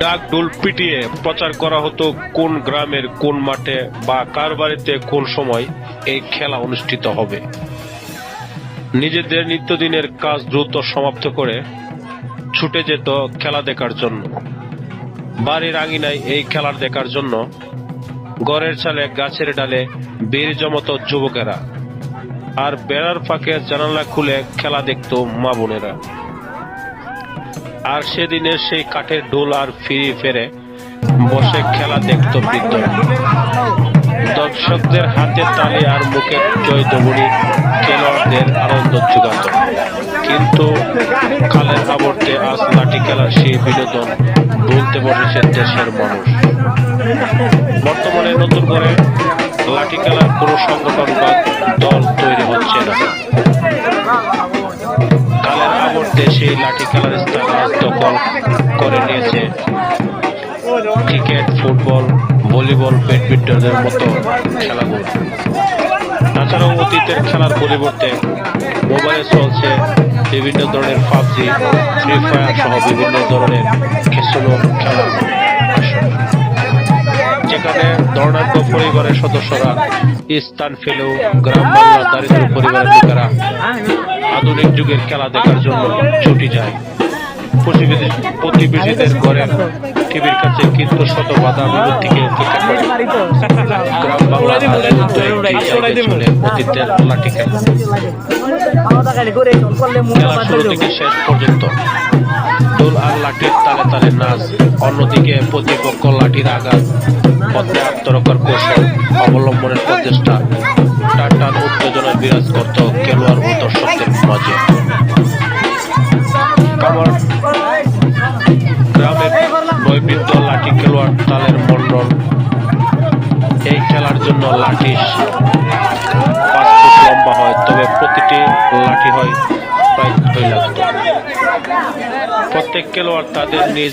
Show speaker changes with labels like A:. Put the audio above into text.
A: ডাক ডোল পিটিয়ে প্রচার করা হতো কোন গ্রামের কোন মাঠে বা কার বাড়িতে কোন সময় এই খেলা অনুষ্ঠিত হবে। নিজেদের নিত্যদিনের কাজ দ্রুত সমাপ্ত করে ছুটে যেত খেলা দেখার জন্য। বাড়ির আঙিনায় এই খেলার দেখার জন্য গড়ের চালে গাছের ডালে বীর জমত যুবকেরা আর বেড়ার ফাঁকে জানালা খুলে খেলা দেখত মা বোনেরা। আর সেদিনের সেই কাঠের ডোল আর ফিরে ফেরে বসে খেলা দেখত বৃদ্ধ দর্শকদের হাতে তালি আর মুখে জয় দবড়ি, খেলোয়াড়দের আনন্দ যোগাত কিন্তু কালের আবর্তে আজ লাঠি খেলার সেই বিনোদন ভুলতে বসেছে দেশের মানুষ। বর্তমানে নতুন করে লাঠি খেলার কোনো সংগঠন বা দল তৈরি হচ্ছে না। সেই লাঠি খেলার স্থান দখল করে নিয়েছে। ক্রিকেট, ফুটবল, ভলিবল, ব্যাডমিন্টনের মতো খেলাগুলো। তাছাড়াও অতীতের খেলার পরিবর্তে মোবাইলে চলছে বিভিন্ন ধরনের পাবজি ফ্রি ফায়ার সহ বিভিন্ন ধরনের খেসলো খেলা। যেখানে দর্ণাঢ্য পরিবারের সদস্যরা স্থান ফেলেও গ্রাম বাংলার দারিদ্র পরিবারের লোকেরা আধুনিক যুগের খেলা দেখার জন্য ছুটি যায়। প্রতিবেশী প্রতিবেশীদের ঘরের টিভির কাছে কিন্তু শত বাধা খেলা। শুরু থেকে শেষ পর্যন্ত দোল আর লাঠির তালে তালে নাচ, অন্যদিকে প্রতিপক্ষ লাঠির আঘাত, পথে আত্মরক্ষার কৌশল অবলম্বনের প্রচেষ্টা টান উত্তেজনা বিরাজ করত খেলোয়াড় ও দর্শকদের মাঝে। গ্রামের বৈবিধ্য লাঠি খেলোয়াড় তালের মন্ডল। এই খেলার জন্য লাঠি পাঁচ ফুট লম্বা হয়, তবে প্রতিটি লাঠি হয় প্রত্যেক খেলোয়াড় তাদের নিজ